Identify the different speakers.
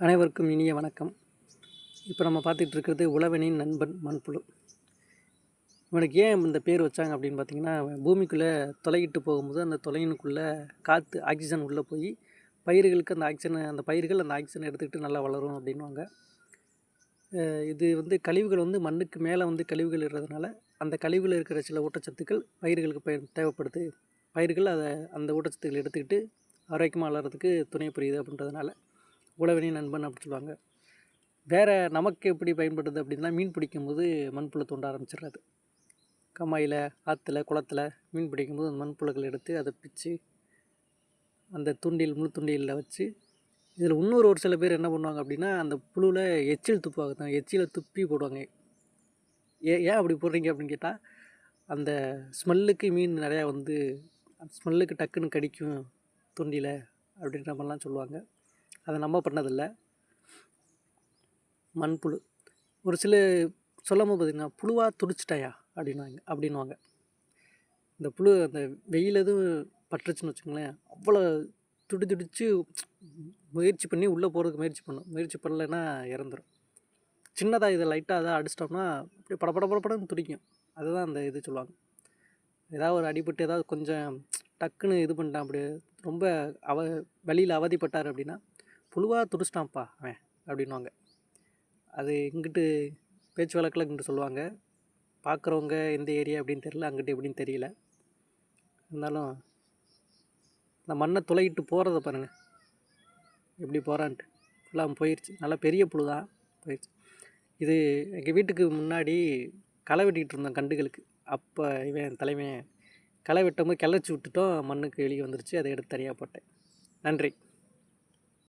Speaker 1: அனைவருக்கும் இனிய வணக்கம். இப்போ நம்ம பார்த்துட்டு இருக்கிறது உழவனின் நண்பன் மண்புழு. இவனுக்கு ஏன் இந்த பேர் வச்சாங்க அப்படின்னு பார்த்தீங்கன்னா பூமிக்குள்ளே தொலைகிட்டு போகும்போது அந்த தொலையினுக்குள்ளே காற்று ஆக்சிஜன் உள்ளே போய் பயிர்களுக்கு அந்த ஆக்சிஜனை அந்த பயிர்கள் அந்த ஆக்சிஜனை எடுத்துக்கிட்டு நல்லா வளரும் அப்படின்வாங்க இது வந்து கழிவுகள் வந்து மண்ணுக்கு மேலே வந்து கழிவுகள் இருக்கிறதுனால அந்த கழிவுகள் இருக்கிற சில ஊட்டச்சத்துக்கள் பயிர்களுக்கு பயன் தேவைப்படுது. பயிர்கள் அதை அந்த ஊட்டச்சத்துக்களை எடுத்துக்கிட்டு ஆரோக்கியமாக வளர்கிறதுக்கு துணை புரியுது அப்படின்றதுனால உழவனே நண்பன் அப்படி சொல்லுவாங்க. வேறு நமக்கு எப்படி பயன்படுது அப்படின்னா மீன் பிடிக்கும்போது மண்புழு தோண்ட ஆரம்பிச்சிடுறது. கம்மாயில் ஆற்றுல குளத்துல மீன் பிடிக்கும்போது அந்த மண்புழுக்கள் எடுத்து அதை பிச்சு அந்த துண்டில் முழு துண்டிலில் வச்சு இதில் இன்னொரு ஒரு சில பேர் என்ன பண்ணுவாங்க அப்படின்னா அந்த புழுவில் எச்சில் துப்புவாங்க. தான் எச்சில் துப்பி போடுவாங்க. ஏன் ஏன் அப்படி போடுறீங்க அப்படின்னு கேட்டால் அந்த ஸ்மெல்லுக்கு மீன் நிறையா வந்து ஸ்மெல்லுக்கு டக்குன்னு கடிக்கும் துண்டியில் அப்படின்ற மாதிரிலாம் சொல்லுவாங்க. அதை நம்ம பண்ணதில்லை. மண்புழு. ஒரு சில சொல்லும்போது பார்த்திங்கன்னா புழுவாக துடிச்சிட்டாயா? அப்படின்வாங்க அப்படின்வாங்க இந்த புழு அந்த வெயில் எதுவும் பட்டுருச்சுன்னு வச்சுக்கோங்களேன் அவ்வளோ துடி துடித்து முயற்சி பண்ணி உள்ளே போகிறதுக்கு முயற்சி பண்ணும். முயற்சி பண்ணலைன்னா இறந்துரும். சின்னதாக இதை லைட்டாக அதை அடிச்சிட்டோம்னா அப்படியே பட பட படப்படன்னு துடிக்கும். அதுதான் அந்த இது சொல்லுவாங்க. ஏதாவது ஒரு அடிபட்டு ஏதாவது கொஞ்சம் டக்குன்னு இது பண்ணிட்டான் அப்படி ரொம்ப அவ வழியில் அவதிப்பட்டார் அப்படின்னா புழுவாக துடிச்சிட்டான்ப்பா அவன் அப்படின்வாங்க அது இங்கிட்டு பேச்சு வழக்கில் இங்கிட்டு சொல்லுவாங்க. பார்க்குறவங்க எந்த ஏரியா அப்படின்னு தெரியல அங்கிட்டு எப்படின்னு தெரியல. இருந்தாலும் இந்த மண்ணை துளையிட்டு போகிறத பாருங்கள் எப்படி போகிறான்ட்டு ஃபுல்லாக போயிடுச்சு நல்லா பெரிய புழு தான் போயிடுச்சு இது எங்கள் வீட்டுக்கு முன்னாடி களை வெட்டிக்கிட்டு இருந்தோம் கண்டுகளுக்கு அப்போ இவன் தலைவன் களை வெட்டும்போது கிளச்சி விட்டுட்டோம். மண்ணுக்கு வெளியே வந்துருச்சு. அதை எடுத்து தனியாக போட்டேன். நன்றி.